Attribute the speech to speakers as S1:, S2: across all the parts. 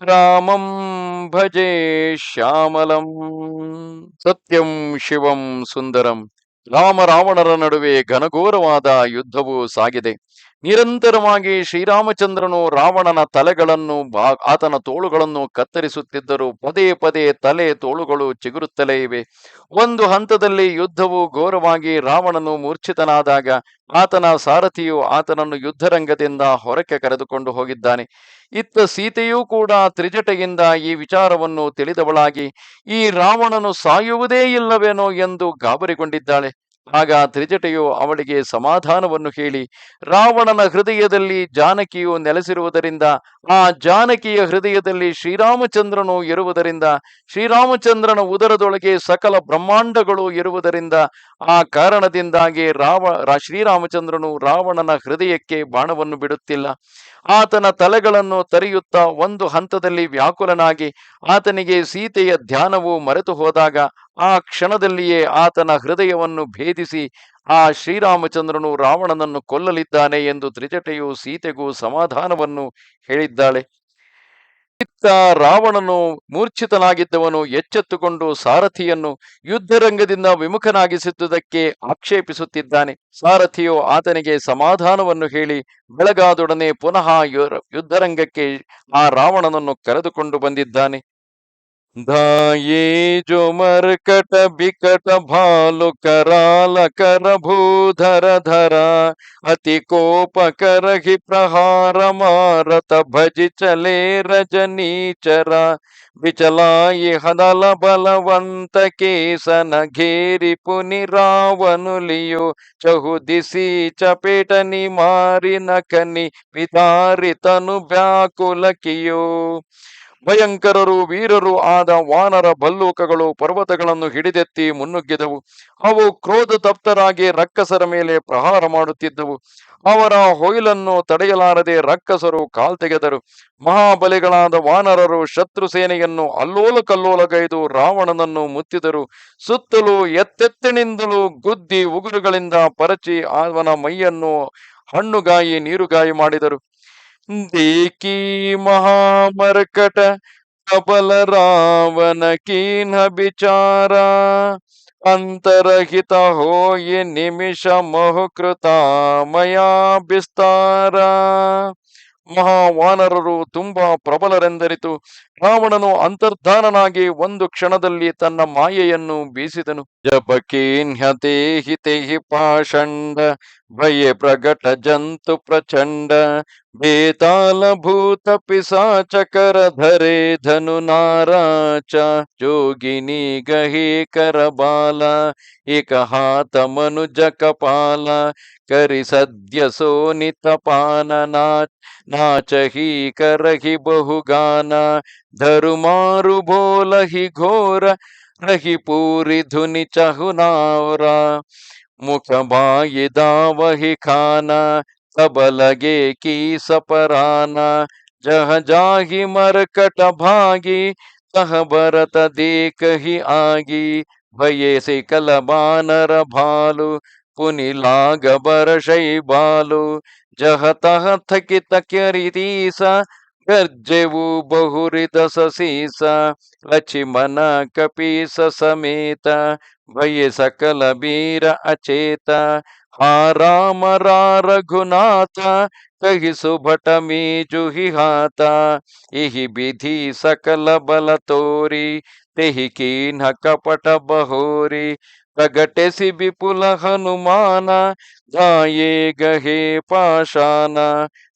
S1: ರಾಮಂ ಭಜೆ ಶ್ಯಾಮಲಂ ಸತ್ಯಂ ಶಿವಂ ಸುಂದರಂ ರಾಮ ರಾವಣರ ನಡುವೆ ಘನಘೋರವಾದ ಯುದ್ಧವು ಸಾಗಿದೆ. ನಿರಂತರವಾಗಿ ಶ್ರೀರಾಮಚಂದ್ರನು ರಾವಣನ ತಲೆಗಳನ್ನು ಆತನ ತೋಳುಗಳನ್ನು ಕತ್ತರಿಸುತ್ತಿದ್ದರು. ಪದೇ ಪದೇ ತಲೆ ತೋಳುಗಳು ಚಿಗುರುತ್ತಲೇ ಇವೆ. ಒಂದು ಹಂತದಲ್ಲಿ ಯುದ್ಧವು ಘೋರವಾಗಿ ರಾವಣನು ಮೂರ್ಛಿತನಾದಾಗ ಆತನ ಸಾರಥಿಯು ಆತನನ್ನು ಯುದ್ಧರಂಗದಿಂದ ಹೊರಕ್ಕೆ ಕರೆದುಕೊಂಡು ಹೋಗಿದ್ದಾನೆ. ಇತ್ತ ಸೀತೆಯೂ ಕೂಡ ತ್ರಿಜಟೆಯಿಂದ ಈ ವಿಚಾರವನ್ನು ತಿಳಿದವಳಾಗಿ, ಈ ರಾವಣನು ಸಾಯುವುದೇ ಇಲ್ಲವೇನೋ ಎಂದು ಗಾಬರಿಗೊಂಡಿದ್ದಾಳೆ. ಆಗ ತ್ರಿಜಟೆಯು ಅವಳಿಗೆ ಸಮಾಧಾನವನ್ನು ಹೇಳಿ, ರಾವಣನ ಹೃದಯದಲ್ಲಿ ಜಾನಕಿಯು ನೆಲೆಸಿರುವುದರಿಂದ, ಆ ಜಾನಕಿಯ ಹೃದಯದಲ್ಲಿ ಶ್ರೀರಾಮಚಂದ್ರನು ಇರುವುದರಿಂದ, ಶ್ರೀರಾಮಚಂದ್ರನ ಉದರದೊಳಗೆ ಸಕಲ ಬ್ರಹ್ಮಾಂಡಗಳು ಇರುವುದರಿಂದ, ಆ ಕಾರಣದಿಂದಾಗಿ ರಾವ ಶ್ರೀರಾಮಚಂದ್ರನು ರಾವಣನ ಹೃದಯಕ್ಕೆ ಬಾಣವನ್ನು ಬಿಡುತ್ತಿಲ್ಲ. ಆತನ ತಲೆಗಳನ್ನು ತರಿಯುತ್ತಾ ಒಂದು ಹಂತದಲ್ಲಿ ವ್ಯಾಕುಲನಾಗಿ, ಆತನಿಗೆ ಸೀತೆಯ ಧ್ಯಾನವು ಮರೆತು ಹೋದಾಗ ಆ ಕ್ಷಣದಲ್ಲಿಯೇ ಆತನ ಹೃದಯವನ್ನು ಭೇದಿಸಿ ಆ ಶ್ರೀರಾಮಚಂದ್ರನು ರಾವಣನನ್ನು ಕೊಲ್ಲಲಿದ್ದಾನೆ ಎಂದು ತ್ರಿಜಟೆಯು ಸೀತೆಗೂ ಸಮಾಧಾನವನ್ನು ಹೇಳಿದ್ದಾಳೆ. ಇತ್ತ ರಾವಣನು ಮೂರ್ಛಿತನಾಗಿದ್ದವನು ಎಚ್ಚೆತ್ತುಕೊಂಡು ಸಾರಥಿಯನ್ನು ಯುದ್ಧರಂಗದಿಂದ ವಿಮುಖನಾಗಿಸಿದ್ದುದಕ್ಕೆ ಆಕ್ಷೇಪಿಸುತ್ತಿದ್ದಾನೆ. ಸಾರಥಿಯು ಆತನಿಗೆ ಸಮಾಧಾನವನ್ನು ಹೇಳಿ ಬೆಳಗಾದೊಡನೆ ಪುನಃ ಯುದ್ಧರಂಗಕ್ಕೆ ಆ ರಾವಣನನ್ನು ಕರೆದುಕೊಂಡು ಬಂದಿದ್ದಾನೆ. ಧಾಯೇ ಜೋ ಮರ್ಕಟ ಬಿಕಟ ಭಾಲು ಕರಾಲ ಕರ ಭೂಧರ ಧರ, ಅತಿ ಕೋಪ ಕರಹಿ ಪ್ರಹಾರ ಮಾರತ ಭಜಿ ಚಲೇ ರಜನೀಚರ ವಿಚಲಾಯಿ ಹದಲ ಬಲವಂತ ಕೇಸನ ಘೇರಿ ಪುನಿ ರಾವನುಲಿಯು ಚಹುದಿಸಿ ಚಪೇಟನಿ ಮಾರಿ ನಕನಿ ಪಿತಾರಿ ತನು ಬ್ಯಾಕುಲಕಿಯೋ ಭಯಂಕರರು, ವೀರರು ಆದ ವಾನರ ಭಲ್ಲೂಕಗಳು ಪರ್ವತಗಳನ್ನು ಹಿಡಿದೆತ್ತಿ ಮುನ್ನುಗ್ಗಿದವು. ಅವು ಕ್ರೋಧ ತಪ್ತರಾಗಿ ರಕ್ಕಸರ ಮೇಲೆ ಪ್ರಹಾರ ಮಾಡುತ್ತಿದ್ದವು. ಅವರ ಹೊಯ್ಲನ್ನು ತಡೆಯಲಾರದೆ ರಕ್ಕಸರು ಕಾಲ್ತೆಗೆದರು ಮಹಾಬಲಿಗಳಾದ ವಾನರರು ಶತ್ರು ಸೇನೆಯನ್ನು ಅಲ್ಲೋಲ ಕಲ್ಲೋಲಗೈದು ರಾವಣನನ್ನು ಮುತ್ತಿದರು. ಸುತ್ತಲೂ ಎತ್ತೆತ್ತಿನಿಂದಲೂ ಗುದ್ದಿ ಉಗುರುಗಳಿಂದ ಪರಚಿ ಅವನ ಮೈಯನ್ನು ಹಣ್ಣುಗಾಯಿ, ನೀರುಗಾಯಿ ಮಾಡಿದರು. ದೇಕಿ ಮಹಾಮರ್ಕಟ रावण ರಾವಣ ಕೀನ ವಿಚಾರ ಅಂತರಹಿತ ಹೋಯಿ ನಿಮಿಷ ಮಹುಕೃತ ಮಯಾ ವಿಸ್ತಾರ ಮಹಾವಾನರರು ತುಂಬಾ ಪ್ರಬಲರೆಂದರಿತು. ರಾವಣನು ಅಂತರ್ಧಾನನಾಗಿ ಒಂದು ಕ್ಷಣದಲ್ಲಿ ತನ್ನ ಮಾಯೆಯನ್ನು ಬೀಸಿದನು. ಜಪಕೀನ್ಯತೆ ಹಿತೆ ಪಾಷಂಡ, ಭಯ ಪ್ರಗಟ ಜಂತು ಪ್ರಚಂಡ, ಬೇತಾಲ ಭೂತ ಪಿಸಾಚಕರ ಧರೆ ಧನು ನಾರಾಚ, ಜೋಗಿನಿ ಗಹಿ ಕರಬಾಲ ಏಕ ಹಾತ ಮನುಜ ಕಪಾಲ, ಕರಿ ಸದ್ಯ ಸೋನಿತ ಪಾನ ನಾಚ ಹೀ ಕರಹಿ ಬಹುಗಾನ धरु मारु ही घोर रही पूरी धुनि चहुनावरा मुख बाई दावहि खाना तब लगे की सपराना जह जाहि मरकट भागी तह बरत देखहि आगी भये से कल बानर भालू पुनि लाग बरशै बालू जह तह थकित करीतीसा ಗರ್ಜೆವು ಬಹುರಿದ ಸಸೀಸ ಲಚಿಮನ ಕಪೀಸ ಸಮೇತ ಭಯ ಸಕಲ ಬೀರ ಅಚೇತ ಹಾ ರಾಮ ರಘುನಾಥ ಕಹಿಸು ಭಟ ಮೀಜುಹಿ ಹಾತ ಇಹಿ ಬಿಧಿ ಸಕಲ ಬಲ ತೋರಿ ತೆಹಿ ಕೀನ್ಹ ಕಪಟ ಬಹೋರಿ ಪ್ರಗಟಿಸಿ ವಿಪುಲ ಹನುಮಾನ ಧಾಯೇ ಗಹೇ ಪಾಷಾನ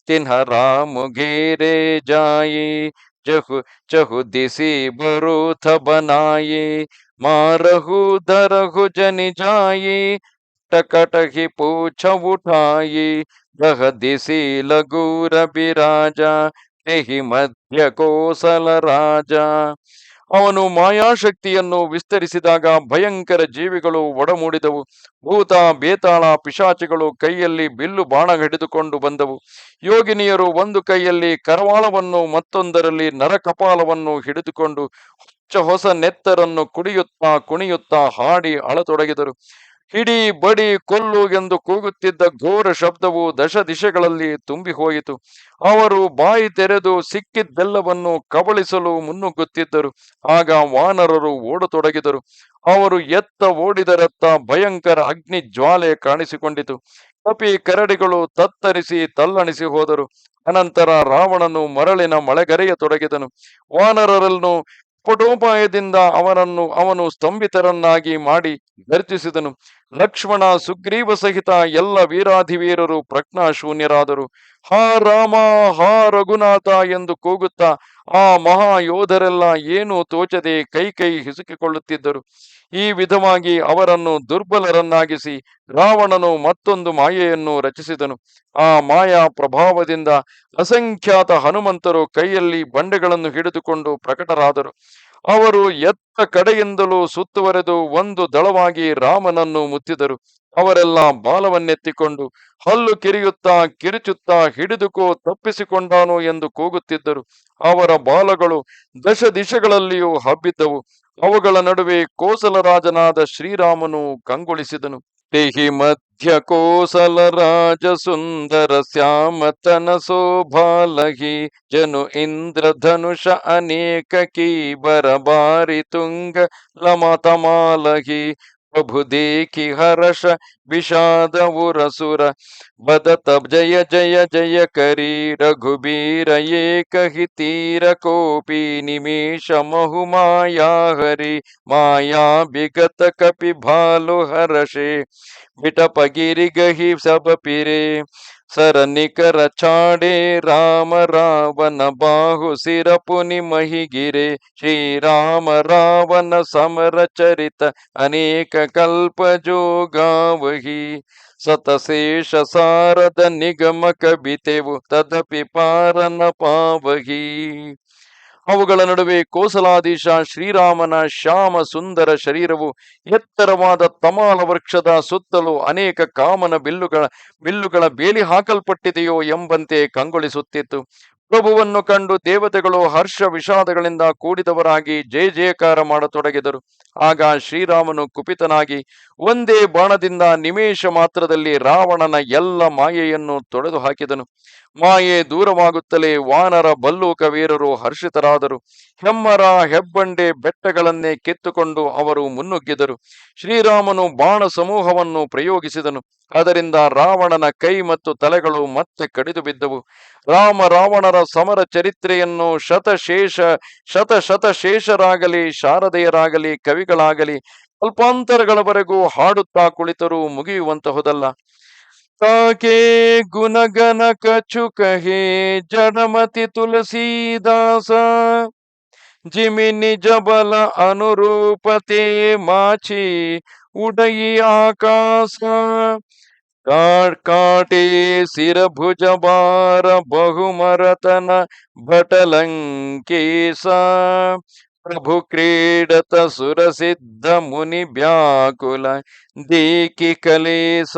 S1: तिन्ह राम घेरे जाये जह चहु दिसी बरूथ बनाये मारहु धरहु जन जाये टकट ही पूछ उठाये दह दिसी लगूर बिराजा राजा मध्य कोसल राजा। ಅವನು ಮಾಯಾಶಕ್ತಿಯನ್ನು ವಿಸ್ತರಿಸಿದಾಗ ಭಯಂಕರ ಜೀವಿಗಳು ಒಡಮೂಡಿದವು. ಭೂತ, ಬೇತಾಳ, ಪಿಶಾಚಿಗಳು ಕೈಯಲ್ಲಿ ಬಿಲ್ಲು ಬಾಣ ಹಿಡಿದುಕೊಂಡು ಬಂದವು. ಯೋಗಿನಿಯರು ಒಂದು ಕೈಯಲ್ಲಿ ಕರವಾಳವನ್ನು ಮತ್ತೊಂದರಲ್ಲಿ ನರಕಪಾಲವನ್ನು ಹಿಡಿದುಕೊಂಡು ಹೊಚ್ಚ ಹೊಸ ನೆತ್ತರನ್ನು ಕುಡಿಯುತ್ತಾ ಕುಣಿಯುತ್ತಾ ಹಾಡಿ ಅಳತೊಡಗಿದರು. ಹಿಡಿ ಬಡಿ ಕೊಲ್ಲು ಎಂದು ಕೂಗುತ್ತಿದ್ದ ಘೋರ ಶಬ್ದವು ದಶ ದಿಶೆಗಳಲ್ಲಿ ತುಂಬಿ ಅವರು ಬಾಯಿ ತೆರೆದು ಸಿಕ್ಕಿದ್ದೆಲ್ಲವನ್ನು ಕಬಳಿಸಲು ಮುನ್ನುಗ್ಗುತ್ತಿದ್ದರು. ಆಗ ವಾನರರು ಓಡತೊಡಗಿದರು. ಅವರು ಎತ್ತ ಓಡಿದರತ್ತ ಭಯಂಕರ ಅಗ್ನಿ ಜ್ವಾಲೆ ಕಾಣಿಸಿಕೊಂಡಿತು. ಕಪಿ ಕರಡಿಗಳು ತತ್ತರಿಸಿ ತಲ್ಲಣಿಸಿ ಹೋದರು. ಅನಂತರ ರಾವಣನು ಮರಳಿನ ಮಳೆಗರೆಯ ತೊಡಗಿದನು ವಾನರರನ್ನು ಪಟೋಪಾಯದಿಂದ ಅವನನ್ನು ಅವನು ಸ್ತಂಭಿತರನ್ನಾಗಿ ಮಾಡಿ ಗರ್ಜಿಸಿದನು ಲಕ್ಷ್ಮಣ, ಸುಗ್ರೀವ ಸಹಿತ ಎಲ್ಲ ವೀರಾಧಿವೀರರು ಪ್ರಜ್ಞಾಶೂನ್ಯರಾದರು. ಹಾ ರಾಮ, ಹಾ ರಘುನಾಥ ಎಂದು ಕೂಗುತ್ತಾ ಆ ಮಹಾಯೋಧರೆಲ್ಲ ಏನು ತೋಚದೆ ಕೈ ಕೈ ಹಿಸುಕಿಕೊಳ್ಳುತ್ತಿದ್ದರು. ಈ ವಿಧವಾಗಿ ಅವರನ್ನು ದುರ್ಬಲರನ್ನಾಗಿಸಿ ರಾವಣನು ಮತ್ತೊಂದು ಮಾಯೆಯನ್ನು ರಚಿಸಿದನು. ಆ ಮಾಯಾ ಪ್ರಭಾವದಿಂದ ಅಸಂಖ್ಯಾತ ಹನುಮಂತರು ಕೈಯಲ್ಲಿ ಬಂಡೆಗಳನ್ನು ಹಿಡಿದುಕೊಂಡು ಪ್ರಕಟರಾದರು. ಅವರು ಎತ್ತ ಕಡೆಯಿಂದಲೂ ಸುತ್ತುವರೆದು ಒಂದು ದಳವಾಗಿ ರಾಮನನ್ನು ಮುತ್ತಿದರು. ಅವರೆಲ್ಲ ಬಾಲವನ್ನೆತ್ತಿಕೊಂಡು ಹಲ್ಲು ಕಿರಿಯುತ್ತಾ ಕಿರುಚುತ್ತಾ ಹಿಡಿದುಕೋ ತಪ್ಪಿಸಿಕೊಂಡಾನು ಎಂದು ಕೂಗುತ್ತಿದ್ದರು. ಅವರ ಬಾಲಗಳು ದಶ ದಿಶೆಗಳಲ್ಲಿಯೂ ಹಬ್ಬಿದ್ದವು. ಅವುಗಳ ನಡುವೆ ಕೋಸಲರಾಜನಾದ ಶ್ರೀರಾಮನು ಕಂಗೊಳಿಸಿದನು. ದೇಹಿ ಮಧ್ಯ ಕೋಸಲ ರಾಜ ಸುಂದರ ಶ್ಯಾಮತನ ಶೋಭಾಲಹಿ ಜನು ಇಂದ್ರ ಧನುಷ ಅನೇಕ ಕೀಬರ ಬಾರಿ ತುಂಗ ಲಮತಮಾಲಹಿ ಪ್ರಭು ದೇಖಿ ಹರಷ ವಿಷಾದ ಉರಸುರ ಬದತ ಜಯ ಜಯ ಜಯ ಕರಿ ರಘುಬೀರ ಏಕ ಹಿತೀರ ಕೋಪಿ ನಿಮೇಶ ಮಹು ಮಾಯಾ ಹರಿ ಮಾಯಾ ಬಿಗತ ಕಪಿ ಭಾಲು ಹರಷೆ ಬಿಟಪಗಿರಿ ಗಹಿ ಸಬ ಪಿರೆ ಸರ ನಿಕರ ಚಾಡೆ ರಾಮ ರಾವಣ ಬಾಹು ಸಿರಪುನಿ ಮಹಿಗಿರೆ ಶ್ರೀರಾಮ ರಾವಣ ಸಮರ ಚರಿತ ಅನೇಕ ಕಲ್ಪ ಜೋಗಾವಹಿ. ಸತಶೇಷ ಸಾರದ ನಿಗಮ ಕವಿತೆವು ತದಪಿ ಪಾರನ ಪಾವಹಿ. ಅವುಗಳ ನಡುವೆ ಕೋಸಲಾದೀಶ ಶ್ರೀರಾಮನ ಶ್ಯಾಮ ಸುಂದರ ಶರೀರವು ಎತ್ತರವಾದ ತಮಾಲ ವೃಕ್ಷದ ಸುತ್ತಲೂ ಅನೇಕ ಕಾಮನ ಬಿಲ್ಲುಗಳ ಬಿಲ್ಲುಗಳ ಬೇಲಿ ಹಾಕಲ್ಪಟ್ಟಿದೆಯೋ ಎಂಬಂತೆ ಕಂಗೊಳಿಸುತ್ತಿತ್ತು. ಪ್ರಭುವನ್ನು ಕಂಡು ದೇವತೆಗಳು ಹರ್ಷ ವಿಷಾದಗಳಿಂದ ಕೂಡಿದವರಾಗಿ ಜಯ ಜಯಕಾರ ಮಾಡತೊಡಗಿದರು. ಆಗ ಶ್ರೀರಾಮನು ಕುಪಿತನಾಗಿ, ಒಂದೇ ಬಾಣದಿಂದ ನಿಮೇಶ ಮಾತ್ರದಲ್ಲಿ ರಾವಣನ ಎಲ್ಲ ಮಾಯೆಯನ್ನು ತೊಡೆದು ಹಾಕಿದನು ಮಾಯೆ ದೂರವಾಗುತ್ತಲೇ ವಾನರ ಬಲ್ಲೂಕ ವೀರರು ಹರ್ಷಿತರಾದರು. ಹೆಮ್ಮರ ಹೆಬ್ಬಂಡೆ ಬೆಟ್ಟಗಳನ್ನೇ ಕಿತ್ತುಕೊಂಡು ಅವರು ಮುನ್ನುಗ್ಗಿದರು. ಶ್ರೀರಾಮನು ಬಾಣ ಸಮೂಹವನ್ನು ಪ್ರಯೋಗಿಸಿದನು. ಅದರಿಂದ ರಾವಣನ ಕೈ ಮತ್ತು ತಲೆಗಳು ಮತ್ತೆ ಕಡಿದು ಬಿದ್ದವು. ರಾಮ ರಾವಣರ ಸಮರ ಚರಿತ್ರೆಯನ್ನು ಶತಶೇಷ ಶತ ಶತಶೇಷರಾಗಲಿ ಶಾರದೆಯರಾಗಲಿ, ಕವಿಗಳಾಗಲಿ, ಅಲ್ಪಾಂತರಗಳವರೆಗೂ ಹಾಡುತ್ತಾ ಕುಳಿತರೂ ಮುಗಿಯುವಂತಹುದಲ್ಲ. ताके गुणगन कछु कहे जनमति तुलसीदास जिमिनि जबल अनुरूपते माछी उड़ी आकाश। काट काटे सिर भुज बार बहुमरतन भटलंकेश। प्रभु क्रीडत सुर सिद्ध मुनि व्याकुल देखि कलेश।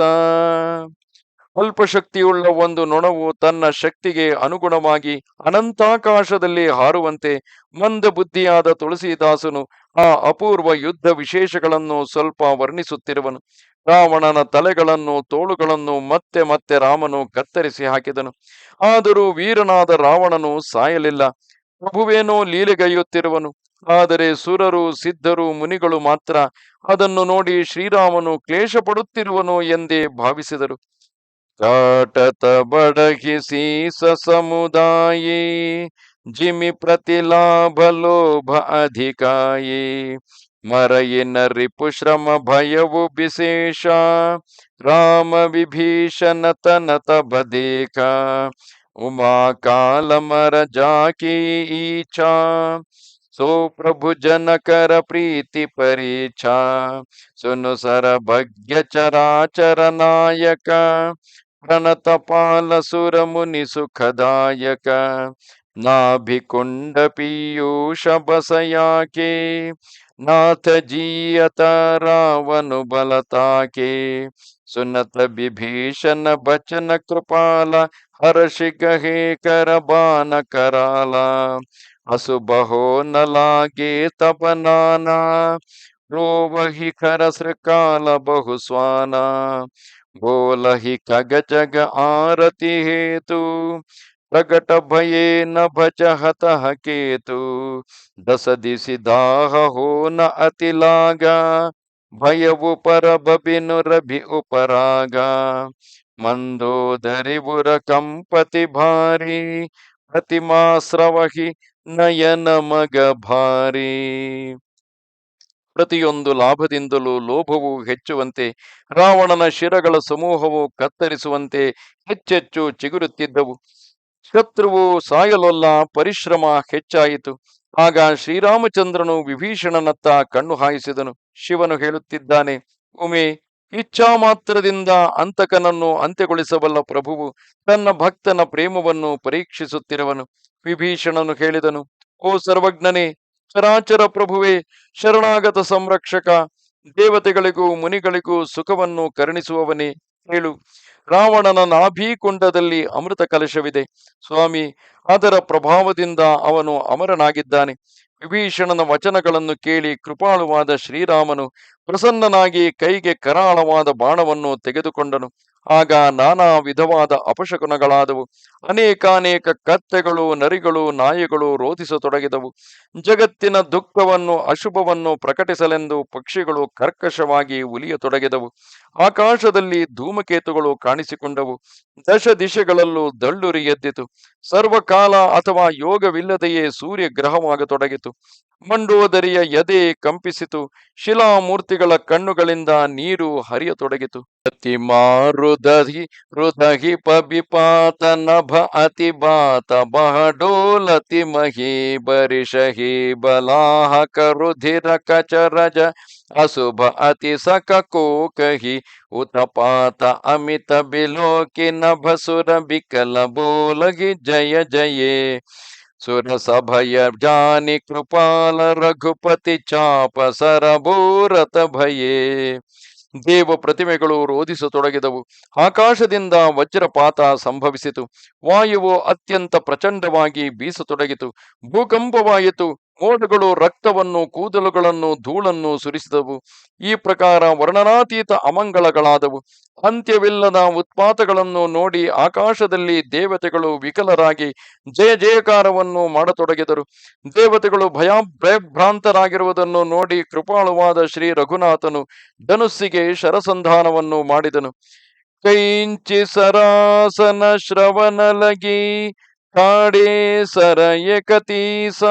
S1: ಅಲ್ಪ ಶಕ್ತಿಯುಳ್ಳ ಒಂದು ನೊಣವು ತನ್ನ ಶಕ್ತಿಗೆ ಅನುಗುಣವಾಗಿ ಅನಂತಾಕಾಶದಲ್ಲಿ ಹಾರುವಂತೆ ಮಂದ ಬುದ್ಧಿಯಾದ ತುಳಸಿದಾಸನು ಆ ಅಪೂರ್ವ ಯುದ್ಧ ವಿಶೇಷಗಳನ್ನು ಸ್ವಲ್ಪ ವರ್ಣಿಸುತ್ತಿರುವನು. ರಾವಣನ ತಲೆಗಳನ್ನು ತೋಳುಗಳನ್ನು ಮತ್ತೆ ಮತ್ತೆ ರಾಮನು ಕತ್ತರಿಸಿ ಹಾಕಿದನು. ಆದರೂ ವೀರನಾದ ರಾವಣನು ಸಾಯಲಿಲ್ಲ. ಪ್ರಭುವೇನೋ ಲೀಲೆಗೈಯುತ್ತಿರುವನು. ಆದರೆ ಸುರರು, ಸಿದ್ಧರು, ಮುನಿಗಳು ಮಾತ್ರ ಅದನ್ನು ನೋಡಿ ಶ್ರೀರಾಮನು ಕ್ಲೇಶ ಪಡುತ್ತಿರುವನು ಎಂದೇ ಭಾವಿಸಿದರು. ಕಾಟತ ಬಡಗಿಸಿ ಸಮುದಾಯೇ ಜಿಮಿ ಪ್ರತಿಲಾಭ ಲೋಭ ಅಧಿಕಾಯೇ ಮರಯಿನ ರಿಪು ಶ್ರಮ ಭಯವು ವಿಶೇಷ ರಾಮ ವಿಭೀಷಣ ತನತ ಬದೇಕ ಉಮಾ ಕಾಲ ಮರ ಜಾಕಿ ಈಚಾ ಸೋ ಪ್ರಭು ಜನಕರ ಪ್ರೀತಿ ಪರೀಕ್ಷಾ ಸುನು ಸರ ಭಗ್ಯ ಚರಾಚರ ನಾಯಕ ಪ್ರಣತ प्रणतपालसुरमुनि सुखदायक नाभिकुण्ड पीयूषबसयाके नाथ जीयत रावणुबलताके सुनत विभीषण बचन कृपाल हर्षि गहे कर बान कराला असुबहो न लागे तप नाना रोवहि खरस काल बहु स्वाना बोलहि खग जग आरति हेतु प्रगट भये न भज हतः केतु दस दिसि दाह हो न अति लागा भयवु पर बबिनु रभि उपरागा ಮಂದೋದರಿ ಬುರ ಕಂಪತಿ ಭಾರಿ ಪ್ರತಿಮಾಸ್ರವಹಿ ನಯನ ಮಗ ಭಾರಿ ಪ್ರತಿಯೊಂದು ಲಾಭದಿಂದಲೂ ಲೋಭವು ಹೆಚ್ಚುವಂತೆ, ರಾವಣನ ಶಿರಗಳ ಸಮೂಹವು ಕತ್ತರಿಸುವಂತೆ ಹೆಚ್ಚೆಚ್ಚು ಚಿಗುರುತ್ತಿದ್ದವು. ಶತ್ರುವು ಸಾಯಲೊಲ್ಲ ಪರಿಶ್ರಮ ಹೆಚ್ಚಾಯಿತು. ಆಗ ಶ್ರೀರಾಮಚಂದ್ರನು ವಿಭೀಷಣನತ್ತ ಕಣ್ಣು ಹಾಯಿಸಿದನು. ಶಿವನು ಹೇಳುತ್ತಿದ್ದಾನೆ, ಉಮೆ ಇಚ್ಛಾ ಮಾತ್ರದಿಂದ ಅಂತಕನನ್ನು ಅಂತ್ಯಗೊಳಿಸಬಲ್ಲ ಪ್ರಭುವು ತನ್ನ ಭಕ್ತನ ಪ್ರೇಮವನ್ನು ಪರೀಕ್ಷಿಸುತ್ತಿರುವನು. ವಿಭೀಷಣನು ಹೇಳಿದನು, ಓ ಸರ್ವಜ್ಞನೇ ಚರಾಚರ ಪ್ರಭುವೇ, ಶರಣಾಗತ ಸಂರಕ್ಷಕ, ದೇವತೆಗಳಿಗೂ ಮುನಿಗಳಿಗೂ ಸುಖವನ್ನು ಕರುಣಿಸುವವನೇ ಹೇಳು. ರಾವಣನ ನಾಭೀಕುಂಡದಲ್ಲಿ ಅಮೃತ ಕಲಶವಿದೆ. ಸ್ವಾಮಿ, ಅದರ ಪ್ರಭಾವದಿಂದ ಅವನು ಅಮರನಾಗಿದ್ದಾನೆ. ವಿಭೀಷಣನ ವಚನಗಳನ್ನು ಕೇಳಿ ಕೃಪಾಳುವಾದ ಶ್ರೀರಾಮನು ಪ್ರಸನ್ನನಾಗಿ ಕೈಗೆ ಕರಾಳವಾದ ಬಾಣವನ್ನು ತೆಗೆದುಕೊಂಡನು. ಆಗ ನಾನಾ ವಿಧವಾದ ಅಪಶಕುನಗಳಾದವು. ಅನೇಕಾನೇಕ ಕತ್ತೆಗಳು, ನರಿಗಳು, ನಾಯಿಗಳು ರೋಧಿಸತೊಡಗಿದವು. ಜಗತ್ತಿನ ದುಃಖವನ್ನು, ಅಶುಭವನ್ನು ಪ್ರಕಟಿಸಲೆಂದು ಪಕ್ಷಿಗಳು ಕರ್ಕಶವಾಗಿ ಉಲಿಯತೊಡಗಿದವು. ಆಕಾಶದಲ್ಲಿ ಧೂಮಕೇತುಗಳು ಕಾಣಿಸಿಕೊಂಡವು. ದಶ ದಿಶೆಗಳಲ್ಲೂ ದಳ್ಳುರಿ ಎದ್ದಿತು. ಸರ್ವಕಾಲ ಅಥವಾ ಯೋಗವಿಲ್ಲದೆಯೇ ಸೂರ್ಯ ಗ್ರಹವಾಗತೊಡಗಿತು ಮಂಡೋದರಿಯ ಎದೆ ಕಂಪಿಸಿತು. ಶಿಲಾಮೂರ್ತಿಗಳ ಕಣ್ಣುಗಳಿಂದ ನೀರು ಹರಿಯತೊಡಗಿತು. ಅತಿ ಮಾರುದಹಿ ಹೃದಹಿ ಪಬಿಪಾತ ನಭ, ಅತಿ ಬಾತ ಬಹಡೋಲತಿ ಮಹಿ ಬರಿಷಹಿ ಬಲಾಹಕ ರುಧಿರ ಕಚರಜ, ಅಶುಭ ಅತಿ ಸಕ ಕೋಕಹಿ ಉತಪಾತ ಅಮಿತ ಬಿಲೋಕಿ ನಭ ಸುರ ಬಿಕಲ ಬೋಲಗಿ ಜಯ ಜಯೇ. ಸುರಸಭಯ ಜಾನಿ ಕೃಪಾಲ ರಘುಪತಿ ಚಾಪ ಸರಭೂರತ ಭಯೇ. ದೇವ ಪ್ರತಿಮೆಗಳು ರೋಧಿಸತೊಡಗಿದವು. ಆಕಾಶದಿಂದ ವಜ್ರಪಾತ ಸಂಭವಿಸಿತು. ವಾಯುವು ಅತ್ಯಂತ ಪ್ರಚಂಡವಾಗಿ ಬೀಸತೊಡಗಿತು. ಭೂಕಂಪವಾಯಿತು. ಮೋಡಗಳು ರಕ್ತವನ್ನು, ಕೂದಲುಗಳನ್ನು, ಧೂಳನ್ನು ಸುರಿಸಿದವು. ಈ ಪ್ರಕಾರ ವರ್ಣನಾತೀತ ಅಮಂಗಳಗಳಾದವು. ಅಂತ್ಯವಿಲ್ಲದ ಉತ್ಪಾತಗಳನ್ನು ನೋಡಿ ಆಕಾಶದಲ್ಲಿ ದೇವತೆಗಳು ವಿಕಲರಾಗಿ ಜಯ ಜಯಕಾರವನ್ನು ಮಾಡತೊಡಗಿದರು. ದೇವತೆಗಳು ಭಯ ಭಯಭ್ರಾಂತರಾಗಿರುವುದನ್ನು ನೋಡಿ ಕೃಪಾಳುವಾದ ಶ್ರೀ ರಘುನಾಥನು ಧನುಸ್ಸಿಗೆ ಶರಸಂಧಾನವನ್ನು ಮಾಡಿದನು. ಕೈಂಚಿ ಸರಾಸನ ಶ್ರವಣಲಗಿ ಕಾಡೇ ಸರಯ ಕತೀಸ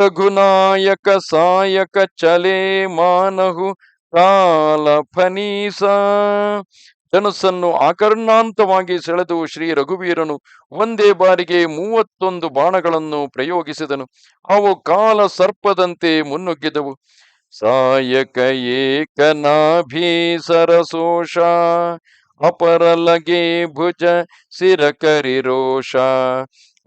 S1: ರಘುನಾಯಕ ಸಾಯಕ ಚಲೆ ಮಾನಹು ಕಾಲ ಫನೀಸ. ಧನುಸ್ಸನ್ನು ಆಕರ್ಣಾಂತವಾಗಿ ಸೆಳೆದು ಶ್ರೀ ರಘುವೀರನು ಒಂದೇ ಬಾರಿಗೆ ಮೂವತ್ತೊಂದು ಬಾಣಗಳನ್ನು ಪ್ರಯೋಗಿಸಿದನು. ಅವು ಕಾಲ ಸರ್ಪದಂತೆ ಮುನ್ನುಗ್ಗಿದವು. ಸಾಯಕ ಏಕನಾಭಿ ಸರಸೋಷ ಅಪರಲಗೆ ಭುಜ ಸಿರ ಕರಿರೋಷ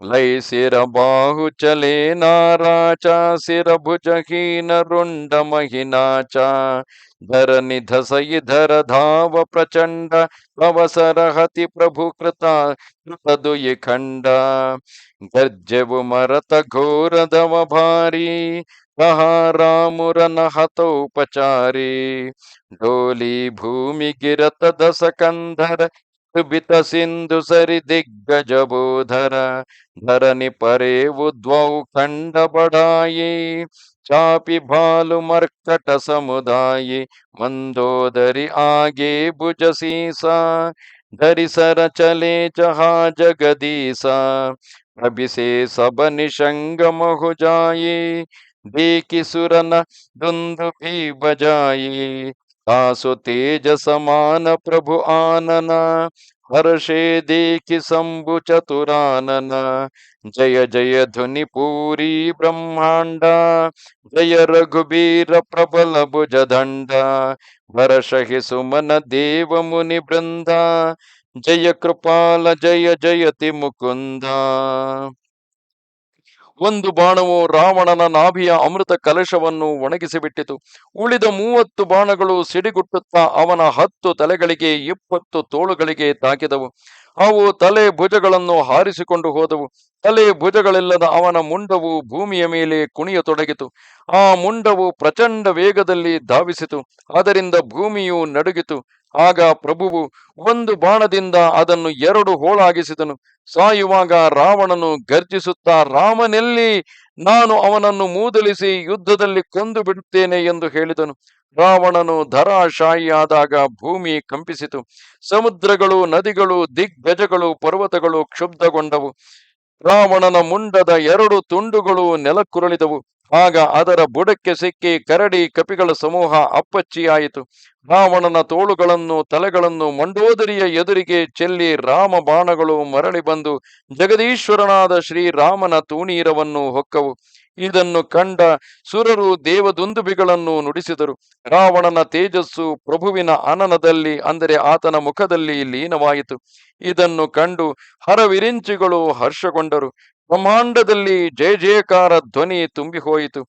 S1: ಲೈ ಸಿರ ಬಾಹು ಚಲೇ ನಾರಾಚ ಸಿರ ಭುಜ ಹೀನ ರುಂಡ ಮಹಿನಾಚ ಧರ ನಿಧಸಯಿ ಧರ ಧಾವ ಪ್ರಚಂಡ ಅವಸರ ಹತಿ ಪ್ರಭು ಕೃತ ಕೃತದುಯಿ ಖಂಡ ಗರ್ಜವು ಮರತ ಘೋರದವ ಭಾರಿ ರಾಮುರನ ಹತೋಪಚಾರಿ. ಡೋಲಿ ಭೂಮಿ ಗಿರತ ದಸ ಕಂಧರ ಸಿಂಧು ಸರಿ ದಿಗ್ಗಜ ಬೋಧರ. ಧರಣಿ ಪರೇವು ದ್ವೌ ಖಂಡ ಬಡಾಯಿ, ಚಾಪಿ ಬಾಲು ಮರ್ಕಟ ಸಮುದಾಯಿ. ಮಂದೋದರಿ ಆಗೆ ಭುಜ ಸೀಸ, ಧರಿಸರ ಚಲೆ ಚಹಾ ಜಗದೀಸ. ಅಭಿಸೇ ಸಬ ನಿಶಂಗ ಮಹು ಜಾಯಿ ದೇಕಿ ಸುರನ ದುಂದು ಭೀ ಬಜಾಯಿ ತಾಸು ತೇಜ ಸಮಾನ ಪ್ರಭು ಆನನ ಹರ್ಷೇ ದೇಖಿ ಸಂಭು ಚತುರಾನನ ಜಯ ಜಯ ಧ್ವನಿ ಪೂರಿ ಬ್ರಹ್ಮಾಂಡ ಜಯ ರಘುಬೀರ ಪ್ರಬಲ ಭುಜ ದಂಡ ಭರಷಹಿ ಸುಮನ ದೇವ ಮುನಿ ಬೃಂದ ಜಯ ಕೃಪಾಲ ಜಯ ಜಯತಿ ಮುಕುಂದ ಒಂದು ಬಾಣವು ರಾವಣನ ನಾಭಿಯ ಅಮೃತ ಕಲಶವನ್ನು ಒಣಗಿಸಿಬಿಟ್ಟಿತು. ಉಳಿದ ಮೂವತ್ತು ಬಾಣಗಳು ಸಿಡಿಗುಟ್ಟುತ್ತಾ ಅವನ ಹತ್ತು ತಲೆಗಳಿಗೆ ಇಪ್ಪತ್ತು ತೋಳುಗಳಿಗೆ ತಾಕಿದವು. ಅವು ತಲೆ ಭುಜಗಳನ್ನು ಹಾರಿಸಿಕೊಂಡು ಹೋದವು. ತಲೆ ಭುಜಗಳಿಲ್ಲದ ಅವನ ಮುಂಡವು ಭೂಮಿಯ ಮೇಲೆ ಕುಣಿಯತೊಡಗಿತು. ಆ ಮುಂಡವು ಪ್ರಚಂಡ ವೇಗದಲ್ಲಿ ಧಾವಿಸಿತು. ಅದರಿಂದ ಭೂಮಿಯು ನಡುಗಿತು. ಆಗ ಪ್ರಭುವು ಒಂದು ಬಾಣದಿಂದ ಅದನ್ನು ಎರಡು ಹೋಳಾಗಿಸಿದನು. ಸಾಯುವಾಗ ರಾವಣನು ಗರ್ಜಿಸುತ್ತಾ, ರಾಮನೆಲ್ಲಿ? ನಾನು ಅವನನ್ನು ಮೂದಲಿಸಿ ಯುದ್ಧದಲ್ಲಿ ಕೊಂದು ಬಿಡುತ್ತೇನೆ ಎಂದು ಹೇಳಿದನು. ರಾವಣನು ಧರಾಶಾಯಿಯಾದಾಗ ಭೂಮಿ ಕಂಪಿಸಿತು. ಸಮುದ್ರಗಳು, ನದಿಗಳು, ದಿಗ್ಗಜಗಳು, ಪರ್ವತಗಳು ಕ್ಷುಬ್ಧಗೊಂಡವು. ರಾವಣನ ಮುಂಡದ ಎರಡು ತುಂಡುಗಳು ನೆಲಕ್ಕುರುಳಿದವು. ಆಗ ಅದರ ಬುಡಕ್ಕೆ ಸಿಕ್ಕಿ ಕರಡಿ ಕಪಿಗಳ ಸಮೂಹ ಅಪ್ಪಚ್ಚಿಯಾಯಿತು. ರಾವಣನ ತೋಳುಗಳನ್ನು ತಲೆಗಳನ್ನು ಮಂಡೋದರಿಯ ಎದುರಿಗೆ ಚೆಲ್ಲಿ ರಾಮ ಬಾಣಗಳು ಮರಳಿ ಬಂದು ಜಗದೀಶ್ವರನಾದ ಶ್ರೀರಾಮನ ತೂಣೀರವನ್ನು ಹೊಕ್ಕವು. ಇದನ್ನು ಕಂಡ ಸುರರು ದೇವದುಂದುಬಿಗಳನ್ನು ನುಡಿಸಿದರು. ರಾವಣನ ತೇಜಸ್ಸು ಪ್ರಭುವಿನ ಅನನದಲ್ಲಿ ಅಂದರೆ ಆತನ ಮುಖದಲ್ಲಿ ಲೀನವಾಯಿತು. ಇದನ್ನು ಕಂಡು ಹರವಿರಿಂಚಿಗಳು ಹರ್ಷಗೊಂಡರು. ಬ್ರಹ್ಮಾಂಡದಲ್ಲಿ ಜಯ ಜಯಕಾರ ಧ್ವನಿ ತುಂಬಿ ಹೋಯಿತು.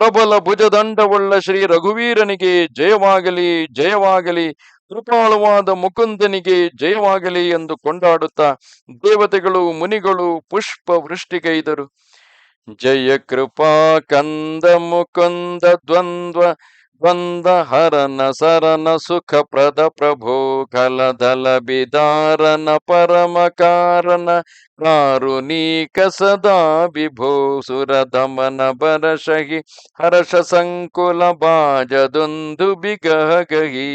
S1: ಪ್ರಬಲ ಭುಜದಂಡವುಳ್ಳ ಶ್ರೀ ರಘುವೀರನಿಗೆ ಜಯವಾಗಲಿ ಜಯವಾಗಲಿ, ಕೃಪಾಳವಾದ ಮುಕುಂದನಿಗೆ ಜಯವಾಗಲಿ ಎಂದು ಕೊಂಡಾಡುತ್ತಾ ದೇವತೆಗಳು, ಮುನಿಗಳು ಪುಷ್ಪ ವೃಷ್ಟಿಗೈದರು ಜಯ ಕೃಪಾ ಕಂದ ಮುಕುಂದ ದ್ವಂದ್ವ ದ್ವಂದ ಹರನ ಸರನ ಸುಖಪ್ರದ ಪ್ರಭೋ ಕಲದಲ ಬಿದಾರನ ಪರಮ ಕಾರಣ ಕಾರುಣೀಕ ಸದಾ ವಿಭೋ ಸುರದಮನ ಬರಷಹಿ ಹರ್ಷ ಸಂಕುಲ ಬಾಜದೊಂದು ಬಿಗಹಗಹಿ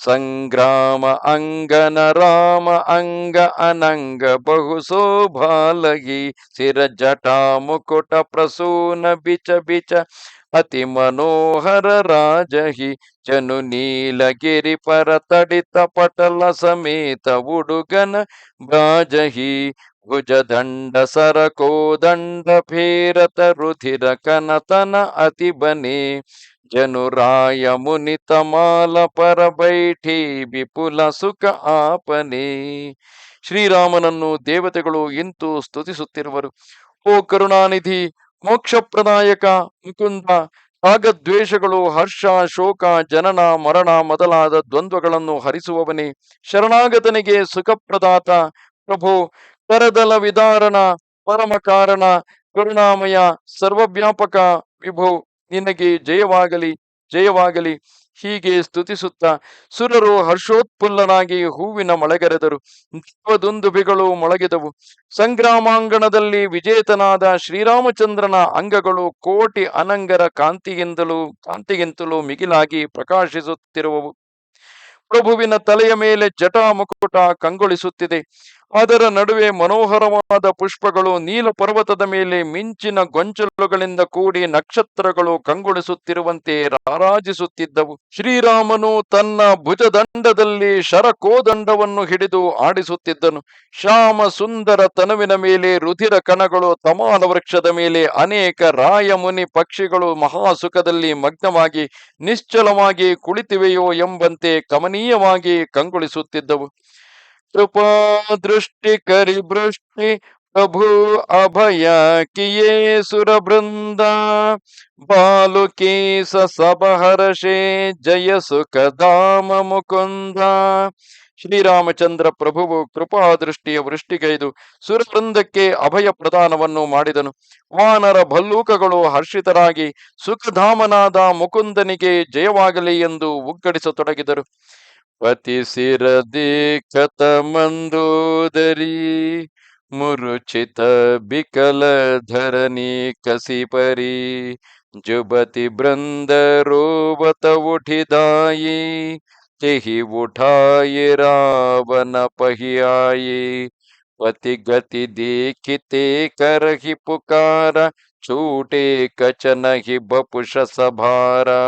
S1: ಸಂಗ್ರಾಮ ಅಂಗನ ರಾಮ ಅಂಗ ಅನಂಗ ಬಹು ಶೋಭಾಲಗಿ ಸಿರ ಜಟಾ ಮುಕುಟ ಪ್ರಸೂನ ಬಿಚ ಬಿಚ ಅತಿ ಮನೋಹರ ರಾಜಹಿ, ಜನು ನೀಲಗಿರಿ ಪರ ತಡಿತ ಪಟಲ ಸಮೇತ ಉಡುಗನ ಬಾಜಹಿ. ಭುಜದಂಡ ಸರ ಕೋದಂಡ ಭೇರತ ರುಧಿರ ಕನತನ ಅತಿ ಬನೆ. ಜನುರಾಯ ಮುನಿತ ಮಾಲ ಪರ ಬೈಠಿ, ವಿಪುಲ ಸುಖ ಆಪನೆ. ಶ್ರೀರಾಮನನ್ನು ದೇವತೆಗಳು ಇಂತು ಸ್ತುತಿಸುತ್ತಿರುವರು. ಓ ಕರುಣಾನಿಧಿ ಮೋಕ್ಷಪ್ರದಾಯಕ ಮುಕುಂದ, ರಾಗದ್ವೇಷಗಳು, ಹರ್ಷ, ಶೋಕ, ಜನನ, ಮರಣ ಮೊದಲಾದ ದ್ವಂದ್ವಗಳನ್ನು ಹರಿಸುವವನೇ ಶರಣಾಗತನಿಗೆ ಸುಖಪ್ರದಾತ. ಪ್ರಭು, ಕರದಲ ವಿದಾರಣ, ಪರಮ ಕಾರಣ, ಕರುಣಾಮಯ, ಸರ್ವವ್ಯಾಪಕ ವಿಭು, ನಿನಗೆ ಜಯವಾಗಲಿ ಜಯವಾಗಲಿ. ಹೀಗೆ ಸ್ತುತಿಸುತ್ತಾ ಸುರರು ಹರ್ಷೋತ್ಫುಲ್ಲನಾಗಿ ಹೂವಿನ ಮಳೆಗರೆದರು. ದುಂದುಬಿಗಳು ಮೊಳಗಿದವು. ಸಂಗ್ರಾಮಾಂಗಣದಲ್ಲಿ ವಿಜೇತನಾದ ಶ್ರೀರಾಮಚಂದ್ರನ ಅಂಗಗಳು ಕೋಟಿ ಅನಂಗರ ಕಾಂತಿಯಿಂದಲೂ, ಕಾಂತಿಗಿಂತಲೂ ಮಿಗಿಲಾಗಿ ಪ್ರಕಾಶಿಸುತ್ತಿರುವವು. ಪ್ರಭುವಿನ ತಲೆಯ ಮೇಲೆ ಜಟಾ ಮುಕುಟ ಕಂಗೊಳಿಸುತ್ತಿದೆ. ಅದರ ನಡುವೆ ಮನೋಹರವಾದ ಪುಷ್ಪಗಳು ನೀಲ ಪರ್ವತದ ಮೇಲೆ ಮಿಂಚಿನ ಗೊಂಚಲುಗಳಿಂದ ಕೂಡಿ ನಕ್ಷತ್ರಗಳು ಕಂಗೊಳಿಸುತ್ತಿರುವಂತೆ ರಾರಾಜಿಸುತ್ತಿದ್ದವು. ಶ್ರೀರಾಮನು ತನ್ನ ಭುಜದಂಡದಲ್ಲಿ ಶರಕೋದಂಡವನ್ನು ಹಿಡಿದು ಆಡಿಸುತ್ತಿದ್ದನು. ಶ್ಯಾಮ ಸುಂದರ ತನುವಿನ ಮೇಲೆ ರುಧಿರ ಕಣಗಳು, ತಮಾಲ ವೃಕ್ಷದ ಮೇಲೆ ಅನೇಕ ರಾಯಮುನಿ ಪಕ್ಷಿಗಳು ಮಹಾಸುಖದಲ್ಲಿ ಮಗ್ನವಾಗಿ, ನಿಶ್ಚಲವಾಗಿ ಕುಳಿತಿವೆಯೋ ಎಂಬಂತೆ ಕಮನೀಯವಾಗಿ ಕಂಗೊಳಿಸುತ್ತಿದ್ದವು. ಕೃಪಾ ದೃಷ್ಟಿ ಕರಿ ಬೃಷ್ಟಿ ಪ್ರಭು ಅಭಯ ಕಿಯೇ ಬಾಲು ಕೇಸ ಸಬಹರ್ಷೆ ಜಯ ಸುಖಧಾಮ ಮುಕುಂದ. ಶ್ರೀರಾಮಚಂದ್ರ ಪ್ರಭುವು ಕೃಪಾ ದೃಷ್ಟಿಯ ವೃಷ್ಟಿಗೈದು ಸುರವೃಂದಕ್ಕೆ ಅಭಯ ಪ್ರದಾನವನ್ನು ಮಾಡಿದನು. ವಾನರ ಭಲ್ಲೂಕಗಳು ಹರ್ಷಿತರಾಗಿ ಸುಖಧಾಮನಾದ ಮುಕುಂದನಿಗೆ ಜಯವಾಗಲಿ ಎಂದು ಉಗ್ಗಡಿಸತೊಡಗಿದರು. पति सिर दिखत मंदोदरी मुचित बिकल पतिशिरदीक्षतमन्दोदरी कसी कसिपरी जुबति बृन्दरोबतवुठिदायि चिहि उठायि रावणपहियायि पति गति देखिते करहि पुकार, छूटे कचनहि बपुष सभारा।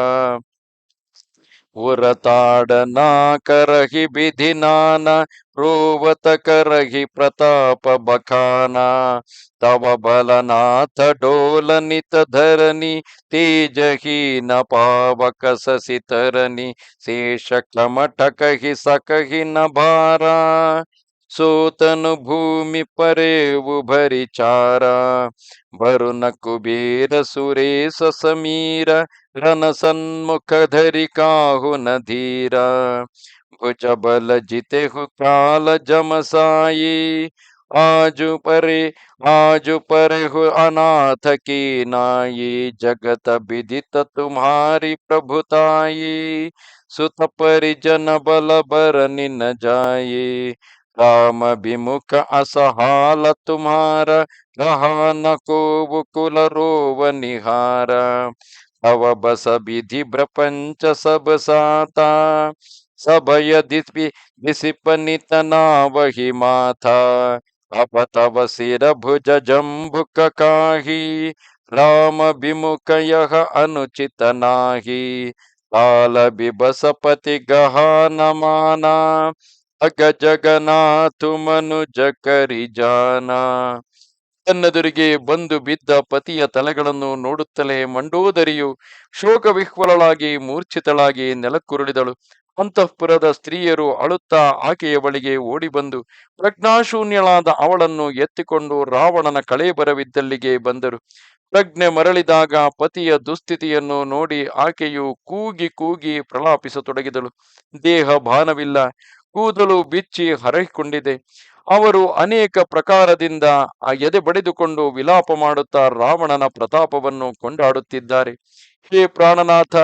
S1: ಉರತಾಡನಾ ಕರಹಿ ಬಿಧಿನಾನ ರೋವತ ಕರಹಿ ಪ್ರತಾಪ ಬಖಾನ. ತವ ಬಲನಾಥ ಡೋಲನಿತ ಧರಣಿ, ತೇಜಹೀನ ಪಾವಕ ಸಸಿ ತರಣಿ, ಶೇಷ ಕ್ಲಮಠ ಕಹಿ ಸಕಹಿನ ಭಾರ. सोतन भूमि परेवु भरि चारा। भरुन कुबेर सुरेश समीर रन सन्मुख धरि काहु धीरा। भुज बल जितेहु काल जमसाई आजु परे आजु परे हो अनाथ की नाई जगत विदित तुम्हारी प्रभुताई सुत परिजन बल बर न जाये। राम विमुख असहाल तुम्हारा, गहान को कुल रोव निहार। तव बस विधि प्रपंच सब साता, सब यदि विसिपनित वही माथा। अप तव सिर भुज जम्बुक काही राम विमुख यह अनुचित नाही। काल बिबसपति गहान माना ಅಗ ಜಗನಾಥು ಮನುಜ ಕರಿ ಜಾನ. ತನ್ನೆದುರಿಗೆ ಬಂದು ಬಿದ್ದ ಪತಿಯ ತಲೆಗಳನ್ನು ನೋಡುತ್ತಲೇ ಮಂಡೋದರಿಯು ಶೋಕ ವಿಹ್ವಲಳಾಗಿ ಮೂರ್ಛಿತಳಾಗಿ ನೆಲಕ್ಕುರುಳಿದಳು. ಅಂತಃಪುರದ ಸ್ತ್ರೀಯರು ಅಳುತ್ತಾ ಆಕೆಯ ಬಳಿಗೆ ಓಡಿ ಬಂದು ಪ್ರಜ್ಞಾಶೂನ್ಯಳಾದ ಅವಳನ್ನು ಎತ್ತಿಕೊಂಡು ರಾವಣನ ಕಳೇಬರವಿದ್ದಲ್ಲಿಗೆ ಬಂದರು. ಪ್ರಜ್ಞೆ ಮರಳಿದಾಗ ಪತಿಯ ದುಸ್ಥಿತಿಯನ್ನು ನೋಡಿ ಆಕೆಯು ಕೂಗಿ ಕೂಗಿ ಪ್ರಲಾಪಿಸತೊಡಗಿದಳು. ದೇಹ ಭಾನವಿಲ್ಲ. ಕೂದಲು ಬಿಚ್ಚಿ ಹರಹಿಕೊಂಡಿದೆ. ಅವರು ಅನೇಕ ಪ್ರಕಾರದಿಂದ ಆ ಎದೆ ಬಡಿದುಕೊಂಡು ವಿಲಾಪ ಮಾಡುತ್ತಾ ರಾವಣನ ಪ್ರತಾಪವನ್ನು ಕೊಂಡಾಡುತ್ತಿದ್ದಾರೆ. ಹೇ ಪ್ರಾಣನಾಥ,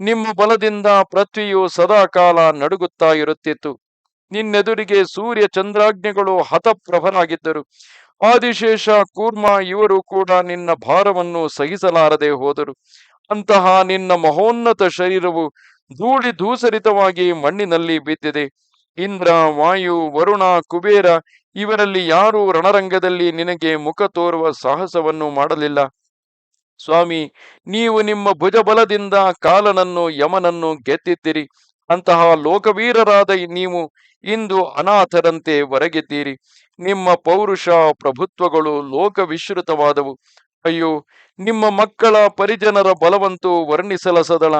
S1: ನಿಮ್ಮ ಬಲದಿಂದ ಪೃಥ್ವಿಯು ಸದಾಕಾಲ ನಡುಗುತ್ತಾ ಇರುತ್ತಿತ್ತು. ನಿನ್ನೆದುರಿಗೆ ಸೂರ್ಯ ಚಂದ್ರಾಜ್ಞೆಗಳು ಹತಪ್ರಭರಾಗಿದ್ದರು. ಆದಿಶೇಷ, ಕೂರ್ಮ ಇವರು ಕೂಡ ನಿನ್ನ ಭಾರವನ್ನು ಸಹಿಸಲಾರದೆ ಹೋದರು. ಅಂತಹ ನಿನ್ನ ಮಹೋನ್ನತ ಶರೀರವು ಧೂಳಿ ಧೂಸರಿತವಾಗಿ ಮಣ್ಣಿನಲ್ಲಿ ಬಿದ್ದಿದೆ. ಇಂದ್ರ, ವಾಯು, ವರುಣ, ಕುಬೇರ, ಇವರಲ್ಲಿ ಯಾರು ರಣರಂಗದಲ್ಲಿ ನಿನಗೆ ಮುಖ ತೋರುವ ಸಾಹಸವನ್ನು ಮಾಡಲಿಲ್ಲ. ಸ್ವಾಮಿ, ನೀವು ನಿಮ್ಮ ಭುಜಬಲದಿಂದ ಕಾಲನನ್ನು ಯಮನನ್ನು ಗೆದ್ದಿದ್ದೀರಿ ಅಂತಹ ಲೋಕವೀರರಾದ ನೀವು ಇಂದು ಅನಾಥರಂತೆ ಹೊರಗಿದ್ದೀರಿ ನಿಮ್ಮ ಪೌರುಷ, ಪ್ರಭುತ್ವಗಳು ಲೋಕ ವಿಶ್ರುತವಾದವು ಅಯ್ಯೋ, ನಿಮ್ಮ ಮಕ್ಕಳ ಪರಿಜನರ ಬಲವಂತೂ ವರ್ಣಿಸಲಸದಳ.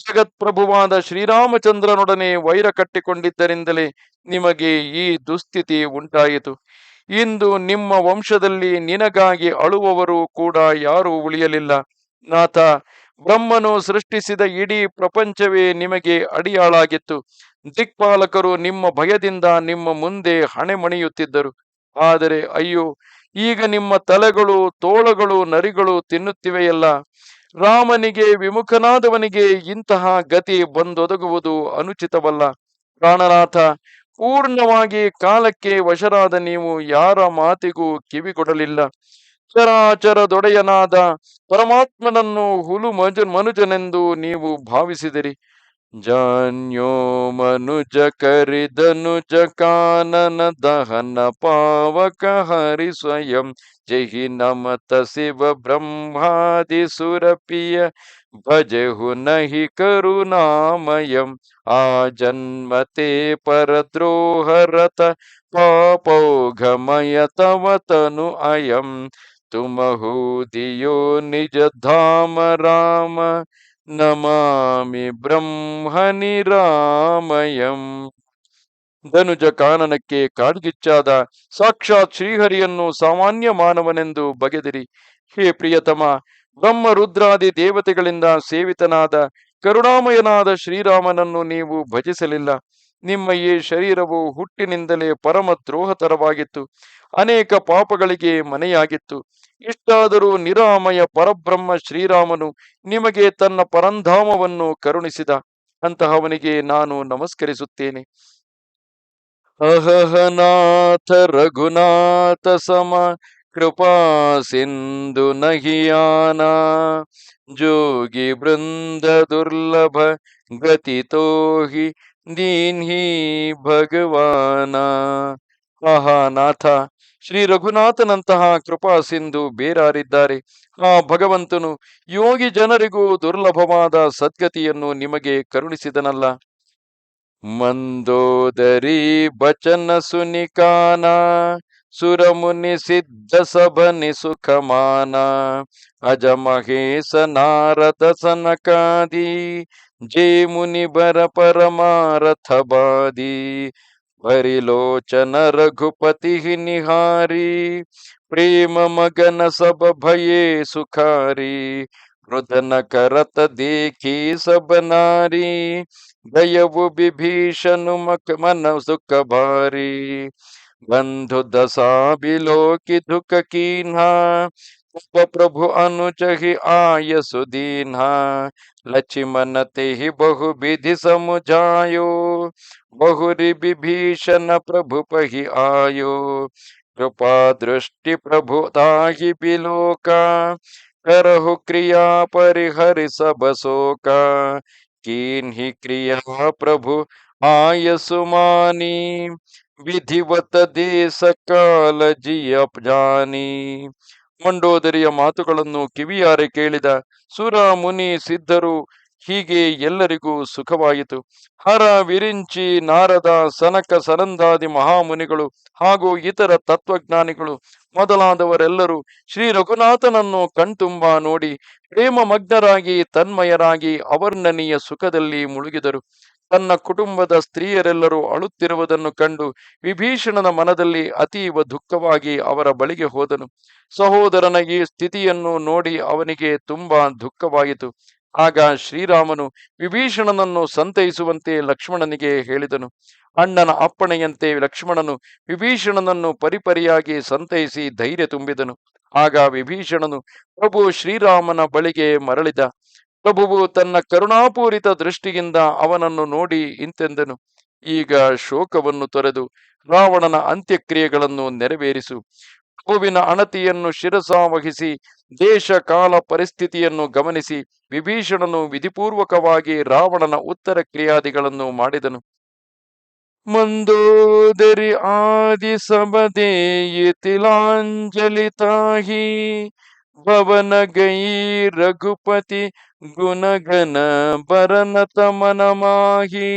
S1: ಜಗತ್ಪ್ರಭುವಾದ ಶ್ರೀರಾಮಚಂದ್ರನೊಡನೆ ವೈರ ಕಟ್ಟಿಕೊಂಡಿದ್ದರಿಂದಲೇ ನಿಮಗೆ ಈ ದುಸ್ಥಿತಿ ಉಂಟಾಯಿತು. ಇಂದು ನಿಮ್ಮ ವಂಶದಲ್ಲಿ ನಿನಗಾಗಿ ಅಳುವವರು ಕೂಡ ಯಾರೂ ಉಳಿಯಲಿಲ್ಲ. ನಾಥ, ಬ್ರಹ್ಮನು ಸೃಷ್ಟಿಸಿದ ಇಡೀ ಪ್ರಪಂಚವೇ ನಿಮಗೆ ಅಡಿಯಾಳಾಗಿತ್ತು. ದಿಕ್ಪಾಲಕರು ನಿಮ್ಮ ಭಯದಿಂದ ನಿಮ್ಮ ಮುಂದೆ ಹಣೆಮಣಿಯುತ್ತಿದ್ದರು. ಆದರೆ ಅಯ್ಯೋ ಈಗ ನಿಮ್ಮ ತಲೆಗಳು, ತೋಳಗಳು, ನರಿಗಳು ತಿನ್ನುತ್ತಿವೆಯಲ್ಲ. ರಾಮನಿಗೆ ವಿಮುಖನಾದವನಿಗೆ ಇಂತಹ ಗತಿ ಬಂದೊದಗುವುದು ಅನುಚಿತವಲ್ಲ. ಪ್ರಾಣನಾಥ, ಪೂರ್ಣವಾಗಿ ಕಾಲಕ್ಕೆ ವಶರಾದ ನೀವು ಯಾರ ಮಾತಿಗೂ ಕಿವಿಗೊಡಲಿಲ್ಲ ಚರಾಚರದೊಡೆಯನಾದ ಪರಮಾತ್ಮನನ್ನು ಹುಲು ಮಜು, ಮನುಜನೆಂದು ನೀವು ಭಾವಿಸಿದಿರಿ. ಜಾನ್ಯೋ ಮನುಜ ಕರಿದನುಜ ಕಾನನ ದಹನ ಪಾವಕ ಹರಿ ಸ್ವಯಂ. ಜಹಿ ನಮತ ಶಿವ ಬ್ರಹ್ಮಾದಿ ಸುರಪಿಯ ಕರುಣಾಮಯಂ ಆ ಜನ್ಮತೆ ಪರದ್ರೋಹರತ ಪಾಪೌಘಮಯ ತವ ತನು ಅಯಂ. ತುಮಹು ದಿಯೋ ನಿಜ ಧಾಮ ರಾಮ ನಮಾಮಿ ಬ್ರಹ್ಮ ನಿರಾಮಯಂ ಧನುಜ ಕಾನನಕ್ಕೆ ಕಾಡ್ಗಿಚ್ಚಾದ ಸಾಕ್ಷಾತ್ ಶ್ರೀಹರಿಯನ್ನು ಸಾಮಾನ್ಯ ಮಾನವನೆಂದು ಬಗೆದಿರಿ. ಹೇ ಪ್ರಿಯತಮ ಬ್ರಹ್ಮ ರುದ್ರಾದಿ ದೇವತೆಗಳಿಂದ ಸೇವಿತನಾದ ಕರುಣಾಮಯನಾದ ಶ್ರೀರಾಮನನ್ನು ನೀವು ಭಜಿಸಲಿಲ್ಲ. ನಿಮ್ಮ ಈ ಶರೀರವು ಹುಟ್ಟಿನಿಂದಲೇ ಪರಮ ದ್ರೋಹತರವಾಗಿತ್ತು ಅನೇಕ ಪಾಪಗಳಿಗೆ ಮನೆಯಾಗಿತ್ತು. ಇಷ್ಟಾದರೂ ನಿರಾಮಯ ಪರಬ್ರಹ್ಮ ಶ್ರೀರಾಮನು ನಿಮಗೆ ತನ್ನ ಪರಂಧಾಮವನ್ನು ಕರುಣಿಸಿದ, ಅಂತಹವನಿಗೆ ನಾನು ನಮಸ್ಕರಿಸುತ್ತೇನೆ. ಅಹಹನಾಥ ರಘುನಾಥ ಸಮ ಕೃಪಾ ಸಿಂಧು ನಹಿಯಾನ ಜೋಗಿ ಬೃಂದ ದುರ್ಲಭ ಗತಿತೋಹಿ ದೀನ್ಹಿ ಭಗವಾನ. ಆಹಾನಾಥ ಶ್ರೀ ರಘುನಾಥನಂತಹ ಕೃಪಾ ಸಿಂಧು ಬೇರಾರಿದ್ದಾರೆ. ಆ ಭಗವಂತನು ಯೋಗಿ ಜನರಿಗೂ ದುರ್ಲಭವಾದ ಸದ್ಗತಿಯನ್ನು ನಿಮಗೆ ಕರುಣಿಸಿದನಲ್ಲ. ಮಂದೋದರಿ ಬಚನ ಸುನಿಕಾನ ಸುರಮುನಿ ಸಿದ್ಧ ಸಭನಿ ಸುಖಮಾನ ಅಜ ಮಹೇಶ ನಾರದ ಸನಕಾದಿ ಜೇ ಮುನಿ ಬರ ಪರಮಾರಥ ಬಾದಿ परिलोचन रघुपति निहारी प्रेम मगन सब भये सुखारी मृदन करत देखी सब नारी दयवु विभीषण मक मन सुख भारी बंधु दशा बिलोकि दुख कीन्हा प्रभु अनुज आय सुदीना लक्ष्मण ते ही बहु विधि समुझायो बहुरी विभीषण प्रभु पही आयो कृपा दृष्टि प्रभु ताहि बिलोका, करहु क्रिया परिहर सब शोका, किन्ही क्रिया प्रभु आय सुमानी विधिवत देश काल जी अपजानी ಮಂಡೋದರಿಯ ಮಾತುಗಳನ್ನು ಕಿವಿಯಾರೆ ಕೇಳಿದ ಸುರ ಮುನಿ ಸಿದ್ಧರು, ಹೀಗೆ ಎಲ್ಲರಿಗೂ ಸುಖವಾಯಿತು. ಹರ ವಿರಿಂಚಿ ನಾರದ ಸನಕ ಸನಂದಾದಿ ಮಹಾಮುನಿಗಳು ಹಾಗೂ ಇತರ ತತ್ವಜ್ಞಾನಿಗಳು ಮೊದಲಾದವರೆಲ್ಲರೂ ಶ್ರೀ ರಘುನಾಥನನ್ನು ಕಣ್ತುಂಬ ನೋಡಿ ಪ್ರೇಮ ಮಗ್ನರಾಗಿ ತನ್ಮಯರಾಗಿ ಅವರ್ಣನೀಯ ಸುಖದಲ್ಲಿ ಮುಳುಗಿದರು. ತನ್ನ ಕುಟುಂಬದ ಸ್ತ್ರೀಯರೆಲ್ಲರೂ ಅಳುತ್ತಿರುವುದನ್ನು ಕಂಡು ವಿಭೀಷಣನ ಮನದಲ್ಲಿ ಅತೀವ ದುಃಖವಾಗಿ ಅವರ ಬಳಿಗೆ ಹೋದನು. ಸಹೋದರನ ಈ ಸ್ಥಿತಿಯನ್ನು ನೋಡಿ ಅವನಿಗೆ ತುಂಬಾ ದುಃಖವಾಯಿತು. ಆಗ ಶ್ರೀರಾಮನು ವಿಭೀಷಣನನ್ನು ಸಂತೈಸುವಂತೆ ಲಕ್ಷ್ಮಣನಿಗೆ ಹೇಳಿದನು. ಅಣ್ಣನ ಅಪ್ಪಣೆಯಂತೆ ಲಕ್ಷ್ಮಣನು ವಿಭೀಷಣನನ್ನು ಪರಿಪರಿಯಾಗಿ ಸಂತೈಸಿ ಧೈರ್ಯ ತುಂಬಿದನು. ಆಗ ವಿಭೀಷಣನು, ಪ್ರಭು ಶ್ರೀರಾಮನ ಬಳಿಗೆ ಮರಳಿದ. ಪ್ರಭುವು ತನ್ನ ಕರುಣಾಪೂರಿತ ದೃಷ್ಟಿಯಿಂದ ಅವನನ್ನು ನೋಡಿ ಇಂತೆಂದನು. ಈಗ ಶೋಕವನ್ನು ತೊರೆದು ರಾವಣನ ಅಂತ್ಯಕ್ರಿಯೆಗಳನ್ನು ನೆರವೇರಿಸು. ಪ್ರಭುವಿನ ಅಣತಿಯನ್ನು ಶಿರಸಾವಹಿಸಿ ದೇಶ ಕಾಲ ಪರಿಸ್ಥಿತಿಯನ್ನು ಗಮನಿಸಿ, ವಿಭೀಷಣನು ವಿಧಿಪೂರ್ವಕವಾಗಿ ರಾವಣನ ಉತ್ತರ ಕ್ರಿಯಾದಿಗಳನ್ನು ಮಾಡಿದನು. ಮಂದೋದರಿ ಆದಿ ಸಬದೇಯಿ ತಿಲಾಂಜಲಿ ತಾಹಿ ಭವನ ಗೈ ರಘುಪತಿ ಗುಣಗನ ಭರನತ ಮನಮಾಹಿ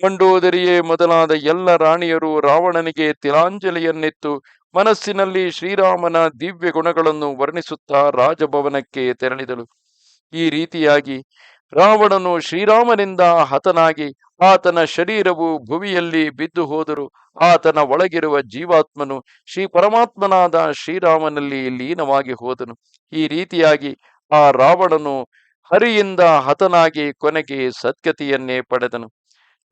S1: ಮಂಡೋದರಿಯೇ ಮೊದಲಾದ ಎಲ್ಲ ರಾಣಿಯರು ರಾವಣನಿಗೆ ತಿಲಾಂಜಲಿಯನ್ನಿತ್ತು. ಮನಸ್ಸಿನಲ್ಲಿ ಶ್ರೀರಾಮನ ದಿವ್ಯ ಗುಣಗಳನ್ನು ವರ್ಣಿಸುತ್ತಾ ರಾಜಭವನಕ್ಕೆ ತೆರಳಿದಳು. ಈ ರೀತಿಯಾಗಿ ರಾವಣನು ಶ್ರೀರಾಮನಿಂದ ಹತನಾಗಿ ಆತನ ಶರೀರವು ಭುವಿಯಲ್ಲಿ ಬಿದ್ದು ಹೋದರು. ಆತನ ಒಳಗಿರುವ ಜೀವಾತ್ಮನು ಶ್ರೀ ಪರಮಾತ್ಮನಾದ ಶ್ರೀರಾಮನಲ್ಲಿ ಲೀನವಾಗಿ ಹೋದನು. ಈ ರೀತಿಯಾಗಿ ಆ ರಾವಣನು ಹರಿಯಿಂದ ಹತನಾಗಿ ಕೊನೆಗೆ ಸದ್ಗತಿಯನ್ನೇ ಪಡೆದನು.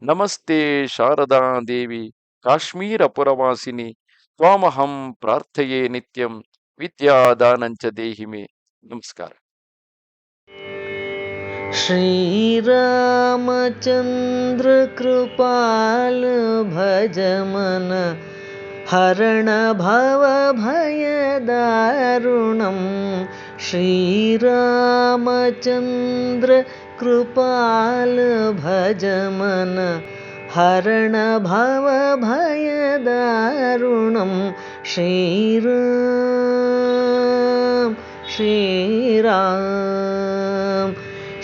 S1: ನಮಸ್ತೆ ಶಾರದಾ ದೇವಿ, ಕಾಶ್ಮೀರ ಪುರವಾಸಿನಿ, ತ್ವಾಮಹಂ ಪ್ರಾರ್ಥಯೇ ನಿತ್ಯಂ, ವಿದ್ಯಾದಾನಂಚ ದೇಹಿಮೆ. ನಮಸ್ಕಾರ.
S2: श्रीरामचन्द्र कृपाल भजमन हरणभवभयदारुणं ऋणं श्रीरामचन्द्र कृपाल भजम हरण श्रीराम।